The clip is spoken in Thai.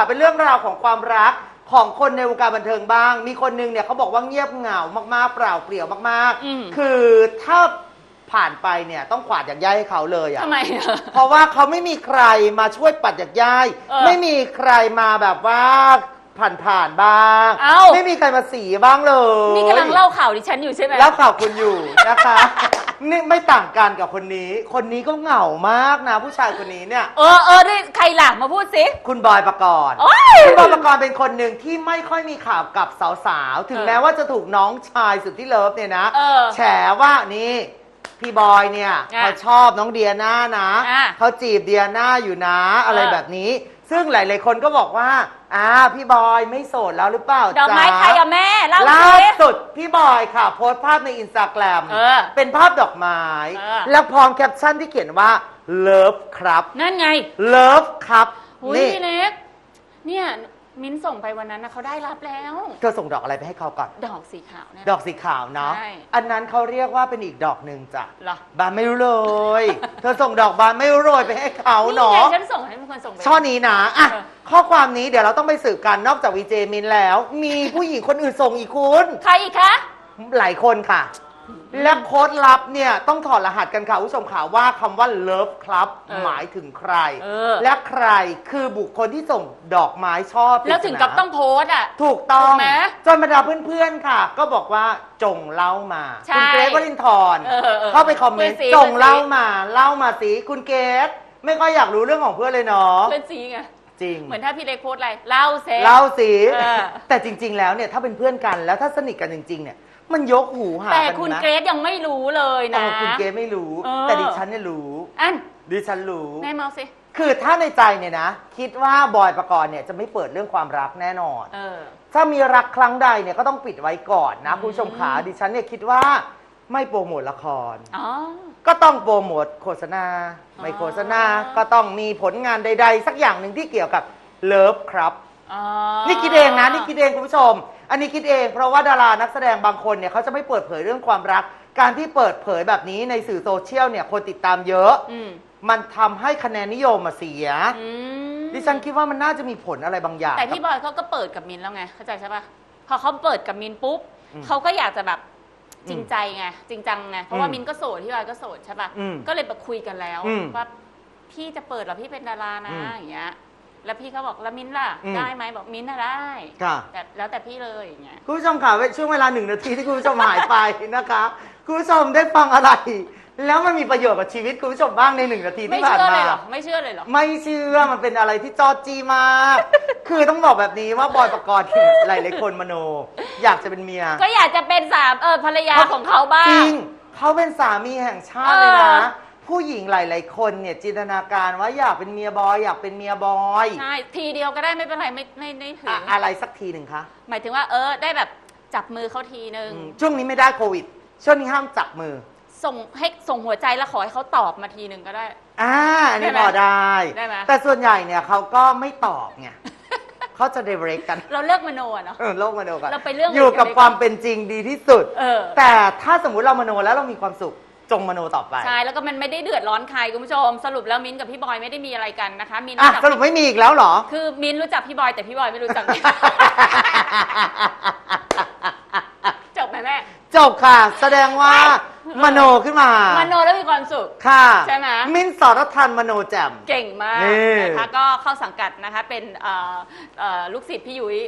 ค่ะ เป็นเรื่องราวของความรักของคนในวงการบันเทิงบ้าง มีคนนึงเนี่ยเขาบอกว่าเงียบเหงามากๆ เปล่าเปลี่ยวมากอืม ๆ คือถ้าผ่านไปเนี่ยต้องขวาดอยากย้ายให้เขาเลยอะทำไมอะ เพราะว่าเขาไม่มีใครมาช่วยปัดอยากย้าย เออ ไม่มีใครมาแบบว่า ผ่านๆบ้าง เอ้า ไม่มีใครมาสีบ้างเลยนี่กำลังเล่าข่าวดิฉันอยู่ใช่ไหมเล่าข่าวคุณอยู่ นะคะนี่ไม่ต่างกันกับคนนี้ คนนี้ก็เหงามากนะ ผู้ชายคนนี้เนี่ย เออเออได้ใครล่ะมาพูดสิ คุณบอยประกรณ์โอ๊ยคุณบอยประกรณ์เป็นคนหนึ่งที่ไม่ค่อยมีข่าวกับสาวๆ ถึงเออแม้ว่าจะถูกน้องชายสุดที่เลิฟเนี่ยนะ เออ แฉว่านี่ พี่บอยเนี่ยอะเขาชอบน้องเดียน่านะอะเขาจีบเดียน่าอยู่นะอะไรเออ แบบนี้ ซึ่งหลาย ๆ คนก็บอกว่าอ่าพี่บอยไม่โสดแล้วหรือเปล่าดอกไม้จ๊ะใครอะแม่เล่าล่าสิ สุดพี่บอยค่ะ โพสต์ภาพในอินสตาแกรมเออเป็นภาพดอกไม้ เออ แล้วพร้อมแคปชั่นที่เขียนว่า love ครับนั่นไง love ครับหุยนี่ พี่เล็กเนี่ย มิ้นส่งไปวันนั้นนะเขาได้รับแล้ว เธอส่งดอกอะไรไปให้เขาก่อน ดอกสีขาวเนี่ย ดอกสีขาวเนาะ ใช่ อันนั้นเขาเรียกว่าเป็นอีกดอกหนึ่งจ้ะ เหรอบานไม่รู้เลย เธอส่งดอกบานไม่รู้เลยไปให้เขานี่เนาะ ไงฉันส่งให้เป็นคนส่งไป ช่อนี้นะอะเออ ข้อความนี้เดี๋ยวเราต้องไปสืบกันนอกจากวีเจมินแล้ว มีผู้หญิงคนอื่นส่งอีกคุณ ใครอีกคะ หลายคนค่ะ และโค้ดลับเนี่ยต้องถอดรหัสกันค่ะคุณผู้ชมค่ะว่าคำว่า love club เออหมายถึงใคร เออ และใครคือบุคคลที่ส่งดอกไม้ชอบแล้วถึงกับต้องโพสต์อะ ถูกต้องถูกไหมจนบรรดาเพื่อนๆ ค่ะ ก็บอกว่าจงเล่ามา ใช่คุณเกรทวรินทร์เออเออเออเข้าไปคอมเมนต์เพื่อนสีจงเล่าเพื่อนสี มา เล่ามาสิคุณเกรทไม่ค่อยอยากรู้เรื่องของเพื่อนเลยเนาะเพื่อนสีไง จริง เหมือนถ้าพี่เล็กโพสต์อะไร เล่าเซเล่าสิเออแต่จริง ๆ แล้วเนี่ยถ้าเป็นเพื่อนกันแล้วถ้าสนิทกันจริง ๆ เนี่ย มันยกหูหาแต่กันคุณนะเกรซยังไม่รู้เลยเอนะอคุณเกรทไม่รู้ เออ แต่ดิฉันเนี่ยรู้ อันดิฉันรู้ แม่เมาสิ คือถ้าในใจเนี่ยนะ คิดว่าบอยประกรณ์เนี่ยจะไม่เปิดเรื่องความรักแน่นอน เออ ถ้ามีรักครั้งใดเนี่ยก็ต้องปิดไว้ก่อนนะอืม คุณผู้ชมขาดิฉันเนี่ยคิดว่าไม่โปรโมทละคร อ๋อ ก็ต้องโปรโมทโฆษณาอ๋อไม่โฆษณาก็ต้องมีผลงานใด ๆ สักอย่างหนึ่งที่เกี่ยวกับเลิฟครับ อ๋อ นี่คิดเองนะนี่คิดเองคุณผู้ชม อันนี้คิดเองเพราะว่าดารานักแสดงบางคนเนี่ยเขาจะไม่เปิดเผยเรื่องความรัก การที่เปิดเผยแบบนี้ในสื่อโซเชียลเนี่ยคนติดตามเยอะ อืมมันทำให้คะแนนนิยมมาเสีย อืมดิฉันคิดว่ามันน่าจะมีผลอะไรบางอย่าง แต่พี่บอยเขาก็เปิดกับมินแล้วไง เข้าใจใช่ปะพอเขาเปิดกับมินปุ๊บอืมเขาก็อยากจะแบบอืมจริงใจไงจริงจังไงเพราะว่าอืมมินก็โสดพี่บอยก็โสดใช่ปะอืมก็เลยไปคุยกันแล้วอืมว่าพี่จะเปิดเหรอพี่เป็นดารานะอืม อย่างเงี้ย แล้วพี่เขาบอกแล้วมินล่ะ อืม ได้ไหมบอกมินน่ะได้ ค่ะ แต่แล้วแต่พี่เลยอย่างเงี้ย คุณผู้ชมค่ะช่วงเวลาหนึ่งนาทีที่คุณผู้ชมหายไปนะคะ คุณผู้ชมได้ฟังอะไร แล้วมันมีประโยชน์กับชีวิตคุณผู้ชมบ้างในหนึ่งนาทีไม่ที่ผ่านเชื่อเลมายเหรอ ไม่เชื่อเลยเหรอ ไม่เชื่อมันเป็นอะไรที่จอจีมาก คือต้องบอกแบบนี้ว่าบอยประกรณ์หลายหลายๆคนมโน อยากจะเป็นเมียก็อยากจะเป็นสามเออภรรยาของเขาบ้าจง ริงเขาเป็นสามีแห่งชาติเลยเอนะ อ ผู้หญิงหลาย ๆ คนเนี่ยจินตนาการว่าอยากเป็นเมียบอยอยากเป็นเมียบอยใช่ทีเดียวก็ได้ไม่เป็นไรไม่ไม่ไม่ถึอะงอะไรสักทีหนึ่งคะหมายถึงว่าเออได้แบบจับมือเขาทีนึงอืมช่วงนี้ไม่ได้โควิด ช่วงนี้ห้ามจับมือส่งให้ส่งหัวใจแล้วขอให้เขาตอบมาทีนึงก็ได้ อ่าอันนี้ได้ไหมพอได้ ได้ไหม แต่ส่วนใหญ่เนี่ยเขาก็ไม่ตอบไงเขาจะเดเรกกันเราเลิกมโนอะเนาะ เออโลกมโนกันเราไปเรื่องอยู่กับอื่นกันดีกว่าความเป็นจริงดีที่สุด เออ แต่ถ้าสมมุติเรามโนแล้วเรามีความสุข จงมโนต่อไปใช่แล้วก็มันไม่ได้เดือดร้อนใครคุณผู้ชม สรุปแล้วมิ้นท์กับพี่บอยไม่ได้มีอะไรกันนะคะ มิ้นท์อะรู้จักสรุปไม่มีอีกแล้วเหรอ คือมิ้นท์รู้จักพี่บอยแต่พี่บอยไม่รู้จักมิ้นท์ จบไหมแม่ จบค่ะ แสดงว่ามโนขึ้นมามโนแล้วมีความสุข ค่ะใช่ไหม มินท์สรทันมโนแจ่ม เก่งมากนี่ นะคะก็เข้าสังกัดนะคะเป็นเอ่อเอ่อลูกศิษย์พี่ยุ้ย